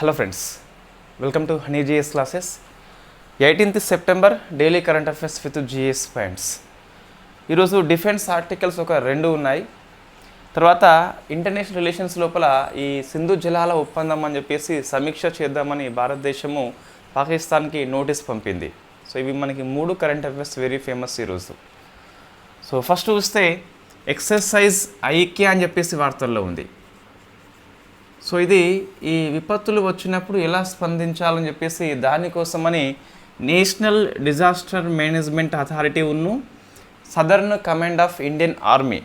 Hello friends welcome to honey GS classes. Eighteenth September daily current affairs with GS points. ఈరోజు defence articles ఒక రెండు ఉన్నాయి. తర్వాత international relations లోపల ఈ సింధు జలాల ఒప్పందం అని చెప్పేసి సమీక్ష చేద్దామని భారతదేశము పాకిస్తాన్కి నోటీస్ పంపింది. సో ఇవి మనకి మూడు కరెంట్ అఫైర్స్ వెరీ ఫేమస్ ఈరోజు. సో ఫస్ట్ చూస్తే ఎక్సర్సైజ్ ఐక్య అని చెప్పేసి వార్తల్లో ఉంది. సో ఇది ఈ విపత్తులు వచ్చినప్పుడు ఎలా స్పందించాలని చెప్పేసి దానికోసమని నేషనల్ డిజాస్టర్ మేనేజ్మెంట్ అథారిటీ ఉన్ను southern command of Indian army.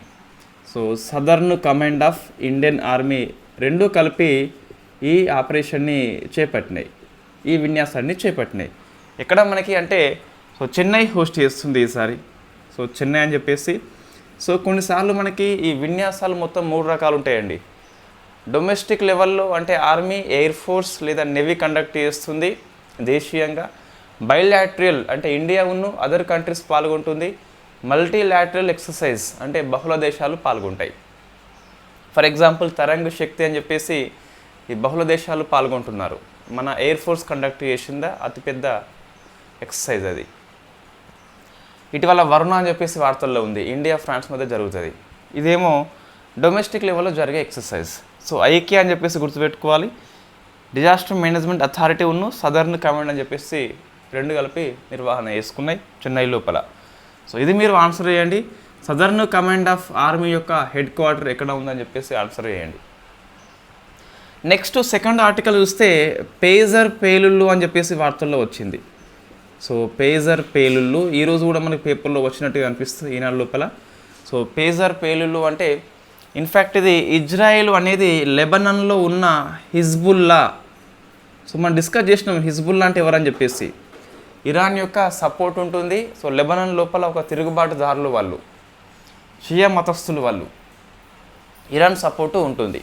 So southern command of Indian army రెండు కలిపి ఈ ఆపరేషన్ని చేపట్టినాయి. ఈ విన్యాసాన్ని చేపట్టినాయి. ఎక్కడ మనకి అంటే సో చెన్నై హోస్ట్ చేస్తుంది ఈసారి. సో చెన్నై అని చెప్పేసి సో కొన్నిసార్లు మనకి ఈ విన్యాసాలు మొత్తం మూడు రకాలు ఉంటాయండి. డొమెస్టిక్ లెవెల్లో అంటే ఆర్మీ ఎయిర్ ఫోర్స్ లేదా నెవీ కండక్ట్ చేస్తుంది దేశీయంగా. బైలాట్రియల్ అంటే ఇండియా ఉన్ను అదర్ కంట్రీస్ పాల్గొంటుంది. మల్టీలాటరల్ ఎక్సర్సైజ్ అంటే బహుళ దేశాలు పాల్గొంటాయి. ఫర్ ఎగ్జాంపుల్ తరంగ శక్తి అని చెప్పేసి ఈ బహుళ దేశాలు పాల్గొంటున్నారు. మన ఎయిర్ ఫోర్స్ కండక్ట్ చేసిందా? అతిపెద్ద ఎక్సర్సైజ్ అది. ఇటీవల వరుణ అని చెప్పేసి వార్తల్లో ఉంది. ఇండియా ఫ్రాన్స్ మధ్య జరుగుతుంది. ఇదేమో డొమెస్టిక్ లెవెల్లో జరిగే ఎక్సర్సైజ్. సో ఐకే అని చెప్పేసి గుర్తుపెట్టుకోవాలి. డిజాస్టర్ మేనేజ్మెంట్ అథారిటీ ఉన్ను సదర్న్ కమాండ్ అని చెప్పేసి రెండు కలిపి నిర్వహణ చేసుకున్నాయి చెన్నై లోపల. సో ఇది మీరు ఆన్సర్ చేయండి. సదర్న్ కమాండ్ ఆఫ్ ఆర్మీ యొక్క హెడ్ క్వార్టర్ ఎక్కడ ఉందని చెప్పేసి ఆన్సర్ చేయండి. నెక్స్ట్ సెకండ్ ఆర్టికల్ చూస్తే పేజర్ పేలుళ్ళు అని చెప్పేసి వార్తల్లో వచ్చింది. సో పేజర్ పేలుళ్ళు ఈరోజు కూడా మనకి పేపర్లో వచ్చినట్టుగా అనిపిస్తుంది ఈనాడు లోపల. సో పేజర్ పేలుళ్ళు అంటే ఇన్ఫ్యాక్ట్ ఇది ఇజ్రాయెల్ అనేది లెబనన్లో ఉన్న హిజ్బుల్లా. సో మనం డిస్కస్ చేసినాం హిజ్బుల్లా అంటే ఎవరని చెప్పేసి. ఇరాన్ యొక్క సపోర్ట్ ఉంటుంది. సో లెబనన్ లోపల ఒక తిరుగుబాటుదారులు వాళ్ళు. షియా మతస్థులు వాళ్ళు. ఇరాన్ సపోర్టు ఉంటుంది.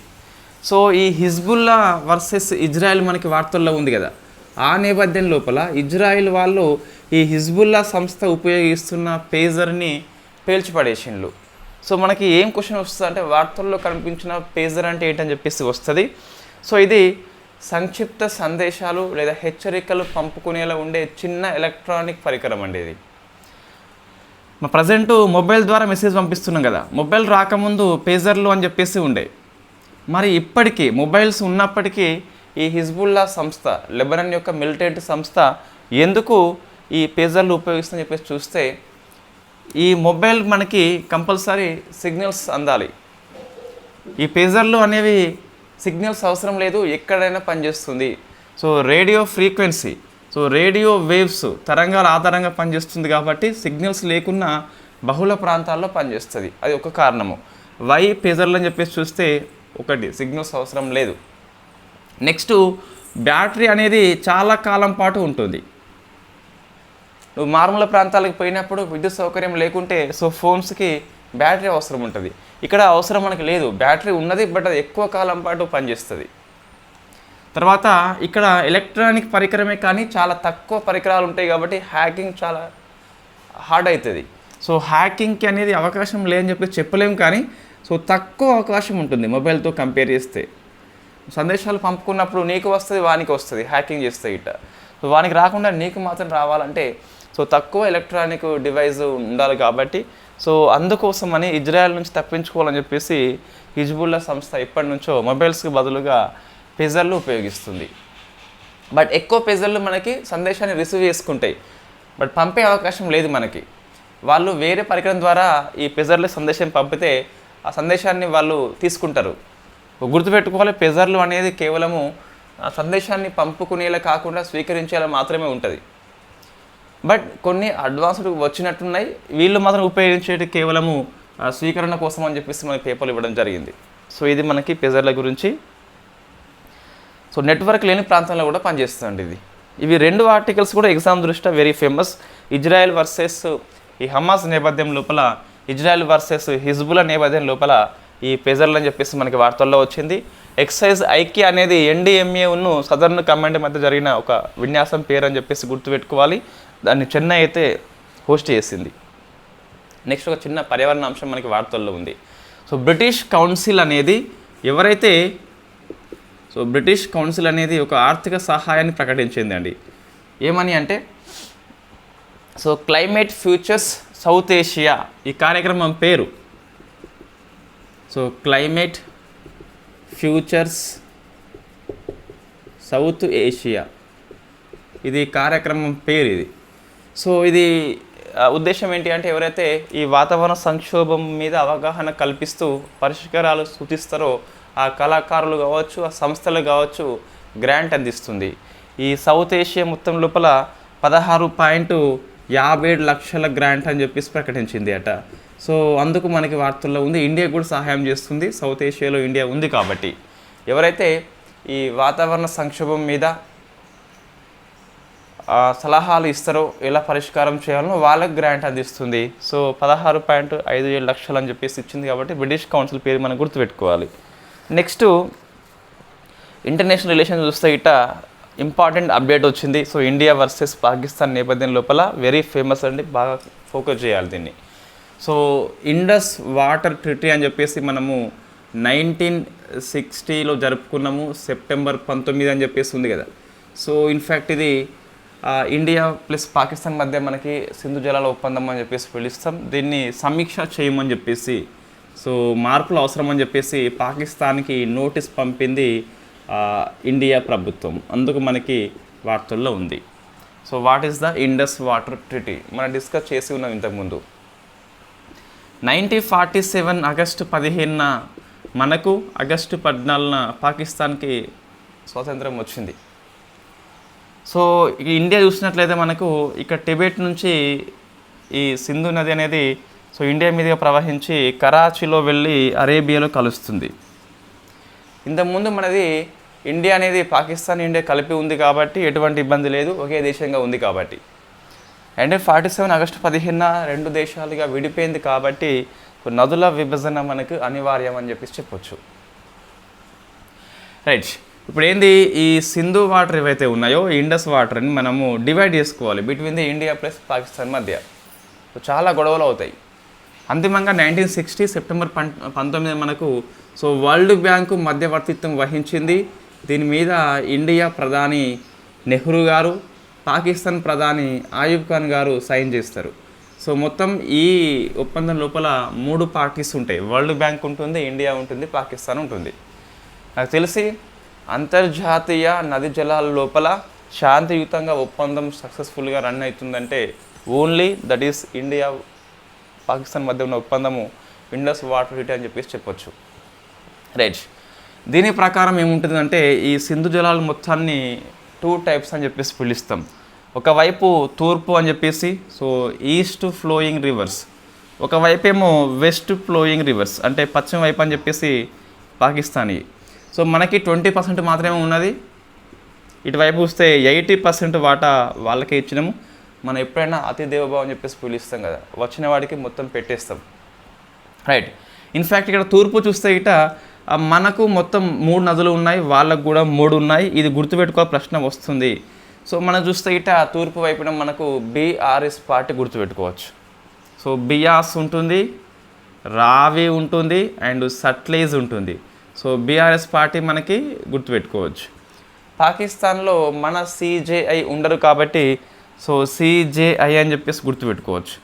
సో ఈ హిజ్బుల్లా వర్సెస్ ఇజ్రాయెల్ మనకి వార్తల్లో ఉంది కదా. ఆ నేపథ్యం లోపల ఇజ్రాయిల్ వాళ్ళు ఈ హిజ్బుల్లా సంస్థ ఉపయోగిస్తున్న పేజర్ని పేల్చిపడేసిండ్లు. సో మనకి ఏం క్వశ్చన్ వస్తుంది అంటే వార్తల్లో కనిపించిన పేజర్ అంటే ఏంటని చెప్పేసి వస్తుంది. సో ఇది సంక్షిప్త సందేశాలు లేదా హెచ్చరికలు పంపుకునేలా ఉండే చిన్న ఎలక్ట్రానిక్ పరికరం అండి ఇది. మా ప్రజెంట్ మొబైల్ ద్వారా మెసేజ్ పంపిస్తున్నాం కదా. మొబైల్ రాకముందు పేజర్లు అని చెప్పేసి ఉండే. మరి ఇప్పటికీ మొబైల్స్ ఉన్నప్పటికీ ఈ హిజ్బుల్లా సంస్థ లెబనన్ యొక్క మిలిటెంట్ సంస్థ ఎందుకు ఈ పేజర్లు ఉపయోగిస్తుందని చెప్పేసి చూస్తే ఈ మొబైల్ మనకి కంపల్సరీ సిగ్నల్స్ అందాలి. ఈ పేజర్లు అనేవి సిగ్నల్స్ అవసరం లేదు ఎక్కడైనా పనిచేస్తుంది. So radio frequency so radio waves తరంగాల ఆధారంగా పనిచేస్తుంది కాబట్టి సిగ్నల్స్ లేకున్నా బహుళ ప్రాంతాల్లో పనిచేస్తుంది. అది ఒక కారణము. వై పేజర్లు అని చెప్పేసి చూస్తే ఒకటి సిగ్నల్స్ అవసరం లేదు. నెక్స్ట్ బ్యాటరీ అనేది చాలా కాలం పాటు ఉంటుంది. నువ్వు మారుమూల ప్రాంతాలకు పోయినప్పుడు విద్యుత్ సౌకర్యం లేకుంటే సో ఫోన్స్కి బ్యాటరీ అవసరం ఉంటుంది. ఇక్కడ అవసరం మనకి లేదు. బ్యాటరీ ఉన్నది బట్ అది ఎక్కువ కాలం పాటు పనిచేస్తుంది. తర్వాత ఇక్కడ ఎలక్ట్రానిక్ పరికరమే కానీ చాలా తక్కువ పరికరాలు ఉంటాయి కాబట్టి హ్యాకింగ్ చాలా హార్డ్ అవుతుంది సో హ్యాకింగ్కి అనేది అవకాశం లేదని చెప్పి చెప్పలేము కానీ సో తక్కువ అవకాశం ఉంటుంది మొబైల్తో కంపేర్ చేస్తే. సందేశాలు పంపుకున్నప్పుడు నీకు వస్తుంది వానికి వస్తుంది హ్యాకింగ్ చేస్తే ఇట్ట. సో వానికి రాకుండా నీకు మాత్రం రావాలంటే సో తక్కువ ఎలక్ట్రానిక్ డివైస్ ఉండాలి కాబట్టి సో అందుకోసం అని ఇజ్రాయెల్ నుంచి తప్పించుకోవాలని చెప్పేసి హిజ్బుల్లా సంస్థ ఎప్పటి నుంచో మొబైల్స్కి బదులుగా పెజర్లు ఉపయోగిస్తుంది. బట్ ఎక్కువ పెజర్లు మనకి సందేశాన్ని రిసీవ్ చేసుకుంటాయి. బట్ పంపే అవకాశం లేదు మనకి. వాళ్ళు వేరే పరికరం ద్వారా ఈ పెజర్ల సందేశం పంపితే ఆ సందేశాన్ని వాళ్ళు తీసుకుంటారు. గుర్తుపెట్టుకోవాలి పెజర్లు అనేది కేవలము ఆ సందేశాన్ని పంపుకునేలా కాకుండా స్వీకరించేలా మాత్రమే ఉంటుంది. బట్ కొన్ని అడ్వాన్స్డ్ వచ్చినట్టున్నాయి. వీళ్ళు మాత్రం ఉపయోగించేది కేవలము స్వీకరణ కోసం అని చెప్పేసి మనకి పేపర్లు ఇవ్వడం జరిగింది. సో ఇది మనకి పెజర్ల గురించి. సో నెట్వర్క్ లేని ప్రాంతంలో కూడా పనిచేస్తుంది ఇది. ఇవి రెండు ఆర్టికల్స్ కూడా ఎగ్జామ్ దృష్ట్యా వెరీ ఫేమస్ ఇజ్రాయెల్ వర్సెస్ ఈ హమాస్ నేపథ్యం లోపల ఇజ్రాయెల్ వర్సెస్ హిజ్బుల్లా నేపథ్యం లోపల ఈ పెజర్లు అని చెప్పేసి మనకి వార్తల్లో వచ్చింది. ఎక్సైజ్ ఐక్య అనేది ఎన్డీఎంఏ ఉన్న సదర్న్ కమాండ్ మధ్య జరిగిన ఒక విన్యాసం పేరు అని చెప్పేసి గుర్తుపెట్టుకోవాలి. దాన్ని చెన్నై అయితే హోస్ట్ చేసింది. నెక్స్ట్ ఒక చిన్న పర్యావరణ అంశం మనకి వార్తల్లో ఉంది. సో బ్రిటిష్ కౌన్సిల్ అనేది ఎవరైతే సో బ్రిటిష్ కౌన్సిల్ అనేది ఒక ఆర్థిక సహాయాన్ని ప్రకటించింది అండి ఏమని అంటే so climate futures South Asia ఈ కార్యక్రమం పేరు. So climate futures South Asia ఇది కార్యక్రమం పేరు ఇది. సో ఇది ఉద్దేశం ఏంటి అంటే ఎవరైతే ఈ వాతావరణ సంక్షోభం మీద అవగాహన కల్పిస్తూ పరిష్కారాలు సూచిస్తారో ఆ కళాకారులు కావచ్చు ఆ సంస్థలు కావచ్చు గ్రాంట్ అందిస్తుంది. ఈ సౌత్ ఏషియా మొత్తం లోపల పదహారు పాయింట్ యాభై ఏడు లక్షల గ్రాంట్ అని చెప్పేసి ప్రకటించింది అట. సో అందుకు మనకి వార్తల్లో ఉంది ఇండియా కూడా సహాయం చేస్తుంది సౌత్ ఏషియాలో ఇండియా ఉంది కాబట్టి. ఎవరైతే ఈ వాతావరణ సంక్షోభం మీద సలహాలు ఇస్తారో ఎలా పరిష్కారం చేయాలో వాళ్ళకి గ్రాంట్ అందిస్తుంది. సో పదహారు పాయింట్ ఐదు ఏడు లక్షలు అని చెప్పేసి ఇచ్చింది కాబట్టి బ్రిటిష్ కౌన్సిల్ పేరు మనం గుర్తుపెట్టుకోవాలి. నెక్స్ట్ ఇంటర్నేషనల్ రిలేషన్ చూస్తే ఇట ఇంపార్టెంట్ అప్డేట్ వచ్చింది. సో ఇండియా వర్సెస్ పాకిస్తాన్ నేపథ్యం లోపల వెరీ ఫేమస్ అండి. బాగా ఫోకస్ చేయాలి దీన్ని. సో ఇండస్ వాటర్ ట్రిటీ అని చెప్పేసి మనము నైన్టీన్ సిక్స్టీలో జరుపుకున్నాము. సెప్టెంబర్ పంతొమ్మిది అని చెప్పేసి ఉంది కదా. సో ఇన్ఫ్యాక్ట్ ఇది ఇండియా ప్లస్ పాకిస్తాన్ మధ్య మనకి సింధు జలాల ఒప్పందం అని చెప్పేసి పిలుస్తాం. దీన్ని సమీక్ష చేయమని చెప్పేసి సో మార్పులు అవసరం అని చెప్పేసి పాకిస్తాన్కి నోటీస్ పంపింది ఇండియా ప్రభుత్వం. అందుకు మనకి వార్తల్లో ఉంది. So what is the Indus water treaty? మనం డిస్కస్ చేసి ఉన్నాం ఇంతకుముందు నైన్టీన్ ఫార్టీ సెవెన్ ఆగస్టు పదిహేనున మనకు ఆగస్టు పద్నాలుగున పాకిస్తాన్కి స్వాతంత్రం వచ్చింది. సో ఇండియా చూసినట్లయితే మనకు ఇక్కడ టిబెట్ నుంచి ఈ సింధు నది అనేది సో ఇండియా మీదుగా ప్రవహించి కరాచీలో వెళ్ళి అరేబియాలో కలుస్తుంది. ఇంతకుముందు మనది ఇండియా అనేది పాకిస్తాన్ ఇండియా కలిపి ఉంది కాబట్టి ఎటువంటి ఇబ్బంది లేదు ఒకే దేశంగా ఉంది కాబట్టి. అండ్ ఫార్టీ సెవెన్ ఆగస్టు పదిహేన రెండు దేశాలుగా విడిపోయింది కాబట్టి నదుల విభజన మనకు అనివార్యం అని చెప్పేసి చెప్పొచ్చు. రైట్. ఇప్పుడు ఏంది ఈ సింధు వాటర్ ఏవైతే ఉన్నాయో ఈ ఇండస్ వాటర్ని మనము డివైడ్ చేసుకోవాలి. Between the India plus Pakistan మధ్య. చాలా గొడవలు అవుతాయి. అంతిమంగా నైన్టీన్ సిక్స్టీ సెప్టెంబర్ పం పంతొమ్మిది మనకు సో వరల్డ్ బ్యాంకు మధ్యవర్తిత్వం వహించింది. దీని మీద ఇండియా ప్రధాని నెహ్రూ గారు పాకిస్తాన్ ప్రధాని ఆయూబ్ ఖాన్ గారు సైన్ చేస్తారు. సో మొత్తం ఈ ఒప్పందం లోపల మూడు పార్టీస్ ఉంటాయి. వరల్డ్ బ్యాంక్ ఉంటుంది ఇండియా ఉంటుంది పాకిస్తాన్ ఉంటుంది. నాకు తెలిసి అంతర్జాతీయ నది జలాల లోపల శాంతియుతంగా ఒప్పందం సక్సెస్ఫుల్గా రన్ అవుతుందంటే only that is India Pakistan మధ్య ఉన్న ఒప్పందము ఇండస్ వాటర్ హిట్ అని చెప్పేసి చెప్పొచ్చు. రైట్ దీని ప్రకారం ఏముంటుందంటే ఈ సింధు జలాలు మొత్తాన్ని టూ టైప్స్ అని చెప్పేసి పిలుస్తాం. ఒకవైపు తూర్పు అని చెప్పేసి సో ఈస్ట్ ఫ్లోయింగ్ రివర్స్ ఒకవైపు ఏమో వెస్ట్ ఫ్లోయింగ్ రివర్స్ అంటే పశ్చిమ వైపు అని చెప్పేసి పాకిస్తానీ. సో మనకి ట్వంటీ పర్సెంట్ మాత్రమే ఉన్నది. ఇటువైపు వస్తే ఎయిటీ పర్సెంట్ వాటా వాళ్ళకే ఇచ్చినాము. మనం ఎప్పుడైనా అతి దేవభావం అని చెప్పేసి పిలుస్తాం కదా. వచ్చిన వాడికి మొత్తం పెట్టేస్తాం. రైట్. ఇన్ఫ్యాక్ట్ ఇక్కడ తూర్పు చూస్తే ఇట మనకు మొత్తం మూడు నదులు ఉన్నాయి. వాళ్ళకు కూడా మూడు ఉన్నాయి. ఇది గుర్తుపెట్టుకో ప్రశ్న వస్తుంది. సో మనం చూస్తే ఇట తూర్పు వైపున మనకు బీఆర్ఎస్ పార్టీ గుర్తుపెట్టుకోవచ్చు. సో బియాస్ ఉంటుంది రావి ఉంటుంది అండ్ సట్లేజ్ ఉంటుంది. సో బీఆర్ఎస్ పార్టీ మనకి గుర్తుపెట్టుకోవచ్చు. పాకిస్తాన్లో మన సిజేఐ ఉండరు కాబట్టి సో సిజేఐ అని చెప్పేసి గుర్తుపెట్టుకోవచ్చు.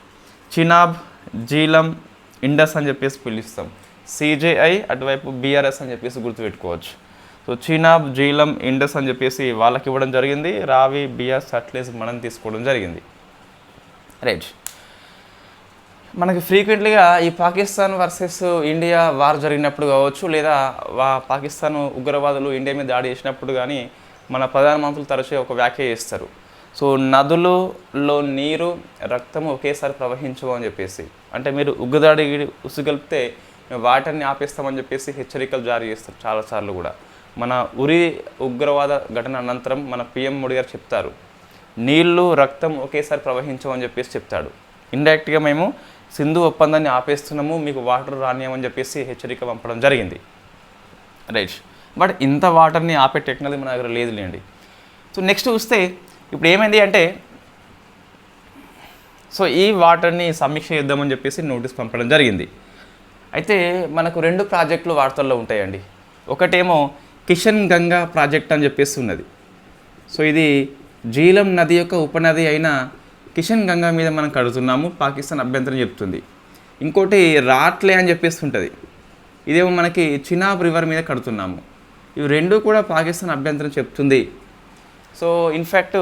చినాబ్ జీలం ఇండస్ అని చెప్పేసి పిలుస్తాం. సిజేఐ అటువైపు బీఆర్ఎస్ అని చెప్పేసి గుర్తుపెట్టుకోవచ్చు. సో చినాబ్ జీలం ఇండస్ అని చెప్పేసి వాళ్ళకి ఇవ్వడం జరిగింది. రావి బిఆర్ఎస్ సట్లేజ్ మనం తీసుకోవడం జరిగింది. రైట్. మనకి ఫ్రీక్వెంట్లీగా ఈ పాకిస్తాన్ వర్సెస్ ఇండియా వార్ జరిగినప్పుడు కావచ్చు లేదా పాకిస్తాన్ ఉగ్రవాదులు ఇండియా మీద దాడి చేసినప్పుడు కానీ మన ప్రధానమంత్రులు తరచూ ఒక వ్యాఖ్య చేస్తారు. సో నదులలో నీరు రక్తము ఒకేసారి ప్రవహించవు అని చెప్పేసి. అంటే మీరు ఉగ్రదాడి ఉసుగలిపితే మేము వాటర్ని ఆపేస్తామని చెప్పేసి హెచ్చరికలు జారీ చేస్తారు చాలాసార్లు కూడా. మన ఉరి ఉగ్రవాద ఘటన అనంతరం మన పిఎం మోడీ గారు చెప్తారు నీళ్ళు రక్తం ఒకేసారి ప్రవహించవు అని చెప్పేసి చెప్తాడు. ఇండైరెక్ట్గా మేము సింధు ఒప్పందాన్ని ఆపేస్తున్నాము మీకు వాటర్ రానియమని చెప్పేసి హెచ్చరిక పంపడం జరిగింది. రైట్. బట్ ఇంత వాటర్ని ఆపే టెక్నాలజీ మన దగ్గర లేదులేండి. సో నెక్స్ట్ చూస్తే ఇప్పుడు ఏమైంది అంటే సో ఈ వాటర్ని సమీక్ష చేద్దామని చెప్పేసి నోటీస్ పంపడం జరిగింది. అయితే మనకు రెండు ప్రాజెక్టులు వార్తల్లో ఉంటాయండి. ఒకటేమో కిషన్ గంగా ప్రాజెక్ట్ అని చెప్పేసి ఉన్నది. సో ఇది జీలం నది యొక్క ఉపనది అయిన కిషన్ గంగా మీద మనం కడుతున్నాము పాకిస్తాన్ అభ్యంతరం చెప్తుంది. ఇంకోటి రాట్లే అని చెప్పేస్తుంటుంది. ఇదేమో మనకి చినాబ్ రివర్ మీద కడుతున్నాము. ఇవి రెండు కూడా పాకిస్తాన్ అభ్యంతరం చెప్తుంది. సో ఇన్ఫ్యాక్ట్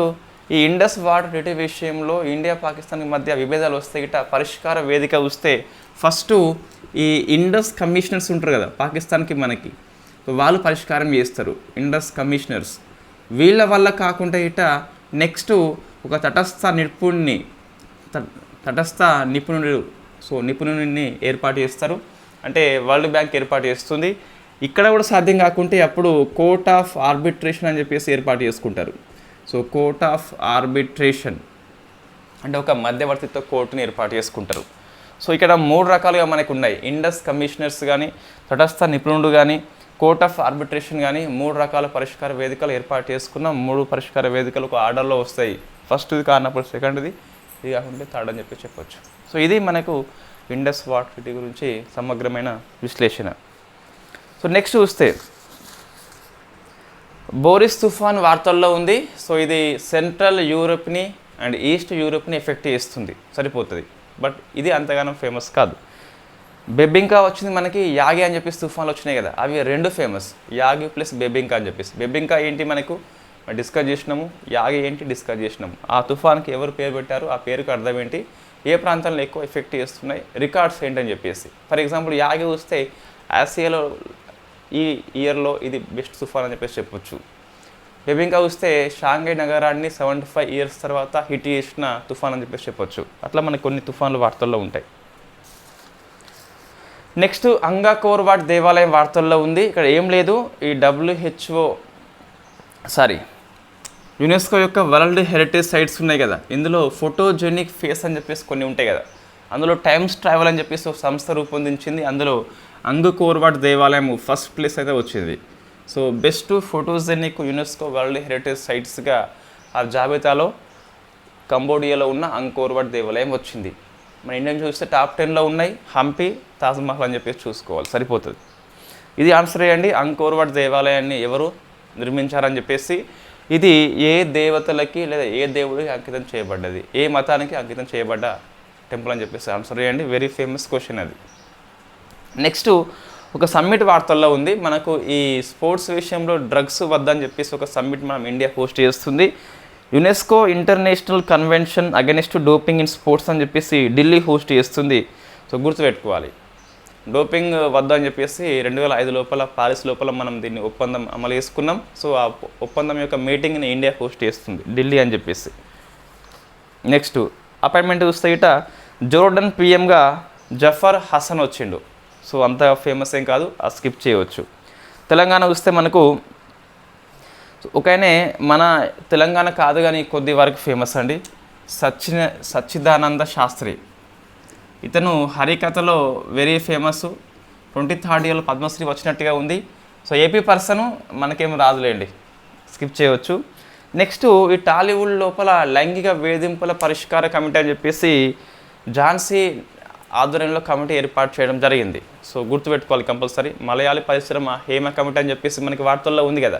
ఈ ఇండస్ వాటర్ ట్రీటీ విషయంలో ఇండియా పాకిస్తాన్ మధ్య విభేదాలు వస్తే ఇట పరిష్కార వేదిక వస్తే ఫస్ట్ ఈ ఇండస్ కమిషనర్స్ ఉంటారు కదా పాకిస్తాన్కి మనకి. వాళ్ళు పరిష్కారం చేస్తారు ఇండస్ కమిషనర్స్. వీళ్ళ వల్ల కాకుండా ఇట నెక్స్ట్ ఒక తటస్థ నిపుణుడిని తటస్థ నిపుణుడు సో నిపుణుడిని ఏర్పాటు చేస్తారు. అంటే వరల్డ్ బ్యాంక్ ఏర్పాటు చేస్తుంది. ఇక్కడ కూడా సాధ్యం కాకుంటే అప్పుడు కోర్ట్ ఆఫ్ ఆర్బిట్రేషన్ అని చెప్పేసి ఏర్పాటు చేసుకుంటారు. సో కోర్ట్ ఆఫ్ ఆర్బిట్రేషన్ అంటే ఒక మధ్యవర్తిత్వ కోర్టుని ఏర్పాటు చేసుకుంటారు. సో ఇక్కడ మూడు రకాలుగా మనకు ఉన్నాయి. ఇండస్ కమిషనర్స్ కానీ తటస్థ నిపుణుడు కానీ కోర్ట్ ఆఫ్ ఆర్బిట్రేషన్ కానీ మూడు రకాల పరిష్కార వేదికలు ఏర్పాటు చేసుకున్న. మూడు పరిష్కార వేదికలు ఒక ఆర్డర్లో వస్తాయి. ఫస్ట్ది కానప్పుడు సెకండ్ది ఇది కాకుండా థర్డ్ అని చెప్పి చెప్పొచ్చు. సో ఇది మనకు ఇండస్ వాటర్ ట్రీటీ గురించి సమగ్రమైన విశ్లేషణ. సో నెక్స్ట్ చూస్తే బోరిస్ తుఫాన్ వార్తల్లో ఉంది. సో ఇది సెంట్రల్ యూరోప్ని అండ్ ఈస్ట్ యూరోప్ని ఎఫెక్ట్ చేస్తుంది. సరిపోతుంది. బట్ ఇది అంతగానో ఫేమస్ కాదు. బెబ్బింకా వచ్చింది మనకి యాగి అని చెప్పేసి తుఫాన్లు వచ్చినాయి కదా. అవి రెండు ఫేమస్. యాగి ప్లస్ బెబ్బింకా అని చెప్పేసి. బెబ్బింకా ఏంటి మనకు? డిస్కస్ చేసినాము. యాగి ఏంటి డిస్కస్ చేసినాము. ఆ తుఫాన్కి ఎవరు పేరు పెట్టారు? ఆ పేరుకి అర్థం ఏంటి? ఏ ప్రాంతంలో ఎక్కువ ఎఫెక్ట్ చేస్తున్నాయి? రికార్డ్స్ ఏంటని చెప్పేసి. ఫర్ ఎగ్జాంపుల్ యాగి వస్తే ఆసియాలో ఈ ఇయర్లో ఇది బెస్ట్ తుఫాన్ అని చెప్పేసి చెప్పొచ్చు. బెబింకా వస్తే షాంఘై నగరాన్ని సెవెంటీ ఫైవ్ ఇయర్స్ తర్వాత హిట్ చేసిన తుఫాన్ అని చెప్పేసి చెప్పొచ్చు. అట్లా మనకి కొన్ని తుఫాన్లు వార్తల్లో ఉంటాయి. నెక్స్ట్ అంగాకోర్వాట్ దేవాలయం వార్తల్లో ఉంది. ఇక్కడ ఏం లేదు. ఈ డబ్ల్యూహెచ్ఓ సారీ యునెస్కో యొక్క వరల్డ్ హెరిటేజ్ సైట్స్ ఉన్నాయి కదా. ఇందులో ఫోటోజెనిక్ ఫేస్ అని చెప్పేసి కొన్ని ఉంటాయి కదా. అందులో టైమ్స్ ట్రావెల్ అని చెప్పేసి ఒక సంస్థ రూపొందించింది. అందులో అంగుకోర్వాట్ దేవాలయం ఫస్ట్ ప్లేస్ అయితే వచ్చింది. So best photogenic UNESCO world heritage సైట్స్గా ఆ జాబితాలో కంబోడియాలో ఉన్న అంకోర్వాట్ దేవాలయం వచ్చింది. మన ఇండియన్ చూస్తే టాప్ టెన్లో ఉన్నాయి. హంపి తాజ్మహల్ అని చెప్పేసి చూసుకోవాలి. సరిపోతుంది. ఇది ఆన్సర్ చేయండి. అంకోర్వాట్ దేవాలయాన్ని ఎవరు నిర్మించారని చెప్పేసి ఇది ఏ దేవతలకి లేదా ఏ దేవుడికి అంకితం చేయబడ్డది? ఏ మతానికి అంకితం చేయబడ్డ టెంపుల్ అని చెప్పేసి ఆన్సర్ చేయండి. వెరీ ఫేమస్ క్వశ్చన్ అది. నెక్స్ట్ ఒక సమ్మిట్ వార్తల్లో ఉంది. మనకు ఈ స్పోర్ట్స్ విషయంలో డ్రగ్స్ వద్దని చెప్పేసి ఒక సమ్మిట్ మనం ఇండియా హోస్ట్ చేస్తుంది. UNESCO international convention against doping in sports అని చెప్పేసి ఢిల్లీ హోస్ట్ చేస్తుంది. సో గుర్తుపెట్టుకోవాలి. డోపింగ్ వద్దు అని చెప్పేసి రెండు వేల ఐదు లోపల పారిస్ లోపల మనం దీన్ని ఒప్పందం అమలు చేసుకున్నాం. సో ఆ ఒప్పందం యొక్క మీటింగ్ని ఇండియా హోస్ట్ చేస్తుంది ఢిల్లీ అని చెప్పేసి. నెక్స్ట్ అపాయింట్మెంట్ చూస్తే ఇట జోర్డన్ పిఎంగా జఫర్ హసన్ వచ్చిండు. సో అంత ఫేమస్ ఏం కాదు ఆ స్కిప్ చేయవచ్చు. తెలంగాణ చూస్తే మనకు ఒకనే మన తెలంగాణ కాదు కానీ కొద్ది వరకు ఫేమస్ అండి. సచ్చిన సచ్చిదానంద శాస్త్రి. ఇతను హరికథలో వెరీ ఫేమస్ ట్వంటీ థర్డ్ ఇయర్లో పద్మశ్రీ వచ్చినట్టుగా ఉంది. సో ఏపీ పర్సన్ మనకేం రాదులేండి. స్కిప్ చేయవచ్చు నెక్స్ట్ ఈ టాలీవుడ్ లోపల లైంగిక వేధింపుల పరిష్కార కమిటీ అని చెప్పేసి ఝాన్సీ ఆధ్వర్యంలో కమిటీ ఏర్పాటు చేయడం జరిగింది. సో గుర్తుపెట్టుకోవాలి కంపల్సరీ. మలయాళీ పరిశ్రమ హేమ కమిటీ అని చెప్పేసి మనకి వార్తల్లో ఉంది కదా.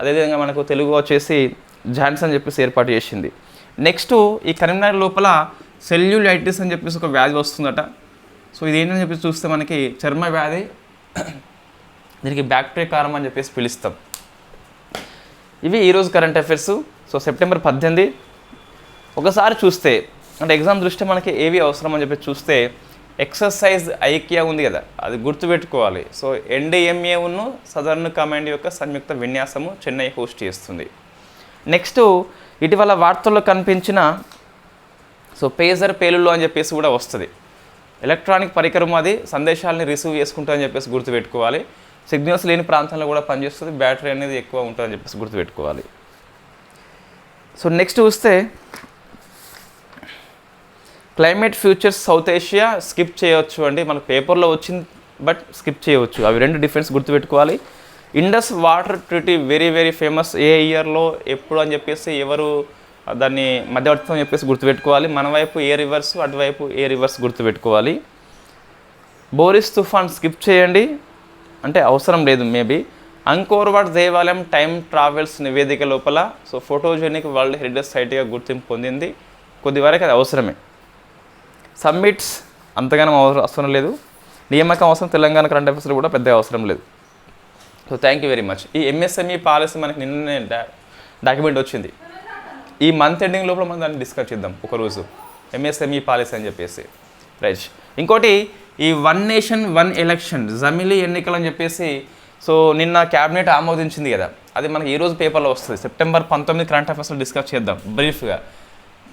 అదేవిధంగా మనకు తెలుగు వచ్చేసి ఝాన్సీ అని చెప్పేసి ఏర్పాటు చేసింది. నెక్స్ట్ ఈ కరీంనగర్ లోపల సెల్యులైటిస్ అని చెప్పేసి ఒక వ్యాధి వస్తుందట. సో ఇది ఏంటని చెప్పేసి చూస్తే మనకి చర్మ వ్యాధి దీనికి బ్యాక్టీరియా కారం అని చెప్పేసి పిలుస్తాం. ఇవి ఈరోజు కరెంట్ అఫైర్స్ సో సెప్టెంబర్ పద్దెనిమిది. ఒకసారి చూస్తే అంటే ఎగ్జామ్ దృష్ట్యా మనకి ఏవి అవసరం అని చెప్పి చూస్తే ఎక్సర్సైజ్ ఐక్య ఉంది కదా అది గుర్తుపెట్టుకోవాలి. సో ఎన్డీఎంఏ ఉన్ను సదర్న్ కమాండ్ యొక్క సంయుక్త విన్యాసము చెన్నై హోస్ట్ చేస్తుంది. నెక్స్ట్ ఇటీవల వార్తల్లో కనిపించిన సో పేజర్ పేలుళ్ళు అని చెప్పేసి కూడా వస్తుంది. ఎలక్ట్రానిక్ పరికరం అది సందేశాలని రిసీవ్ చేసుకుంటా అని చెప్పేసి గుర్తుపెట్టుకోవాలి. సిగ్నల్స్ లేని ప్రాంతంలో కూడా పనిచేస్తుంది బ్యాటరీ అనేది ఎక్కువ ఉంటుందని చెప్పేసి గుర్తుపెట్టుకోవాలి. సో నెక్స్ట్ చూస్తే climate futures South Asia skip చేయవచ్చు అండి. మన పేపర్లో వచ్చింది బట్ స్కిప్ చేయవచ్చు అవి రెండు డిఫరెన్స్ గుర్తుపెట్టుకోవాలి. Indus water treaty very very famous ఏ ఇయర్లో ఎప్పుడు అని చెప్పేసి ఎవరు దాన్ని మధ్యవర్తిత్వం చెప్పేసి గుర్తుపెట్టుకోవాలి. మన వైపు ఏ రివర్స్ అటువైపు ఏ రివర్స్ గుర్తుపెట్టుకోవాలి. బోరిస్ తుఫాన్ స్కిప్ చేయండి. అంటే అవసరం లేదు మేబీ. అంకోర్వాడ్ దేవాలయం టైం ట్రావెల్స్ నివేదిక లోపల సో ఫోటోజెనిక్ వరల్డ్ హెరిటేజ్ సైట్గా గుర్తింపు పొందింది. కొద్ది వరకు అది అవసరమే. సబ్మిట్స్ అంతగానో అవసరం అవసరం లేదు. నియామకం అవసరం తెలంగాణ కరెంట్ అఫేర్స్లో కూడా పెద్దగా అవసరం లేదు. So thank you very much. ఈ ఎంఎస్ఎంఈ పాలసీ మనకి నిన్ననే డా- డాక్యుమెంట్ వచ్చింది. ఈ మంత్ ఎండింగ్ లోపల మనం దాన్ని డిస్కస్ చేద్దాం ఒకరోజు. ఎంఎస్ఎంఈ పాలసీ అని చెప్పేసి. రైట్ ఇంకోటి ఈ వన్ నేషన్ వన్ ఎలక్షన్ జమిలీ ఎన్నికలు అని చెప్పేసి సో నిన్న క్యాబినెట్ ఆమోదించింది కదా. అది మనకి ఈ రోజు పేపర్లో వస్తుంది. సెప్టెంబర్ పంతొమ్మిది కరెంట్ అఫైర్స్లో డిస్కస్ చేద్దాం బ్రీఫ్గా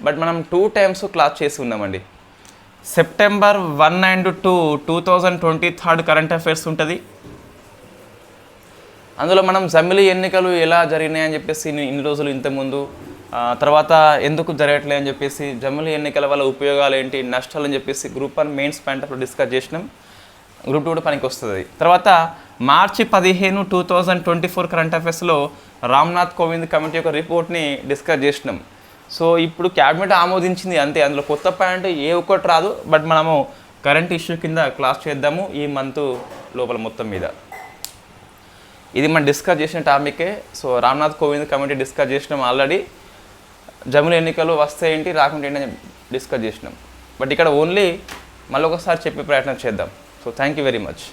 బట్ మనం టూ టైమ్స్ క్లాస్ చేసి ఉన్నామండి. September one and two two thousand twenty third current affairs ఉంటుంది. అందులో మనం జమిలీ ఎన్నికలు ఎలా జరిగినాయి అని చెప్పేసి ఇన్ని రోజులు ఇంతకుముందు తర్వాత ఎందుకు జరగట్లే అని చెప్పేసి జమిలీ ఎన్నికల వల్ల ఉపయోగాలు ఏంటి నష్టాలు అని చెప్పేసి group one mains point discuss చేసినాం. గ్రూప్ టూ కూడా పనికి వస్తుంది. తర్వాత మార్చి పదిహేను two thousand twenty four current అఫైర్స్లో Ramnath Kovind committee యొక్క రిపోర్ట్ని డిస్కస్ చేసినాం. సో ఇప్పుడు క్యాబినెట్ ఆమోదించింది అంతే. అందులో కొత్త పాయింట్ ఏ ఒక్కటి రాదు. బట్ మనము కరెంట్ ఇష్యూ కింద క్లాస్ చేద్దాము ఈ మంత్ లోపల మొత్తం మీద. ఇది మనం డిస్కస్ చేసిన టాపికే. So Ramnath Kovind committee discuss చేసినాం ఆల్రెడీ. జముల ఎన్నికలు వస్తే ఏంటి రాకుంటే ఏంటి అని డిస్కస్ చేసినాం. బట్ ఇక్కడ ఓన్లీ మళ్ళీ ఒకసారి చెప్పే ప్రయత్నం చేద్దాం. So thank you very much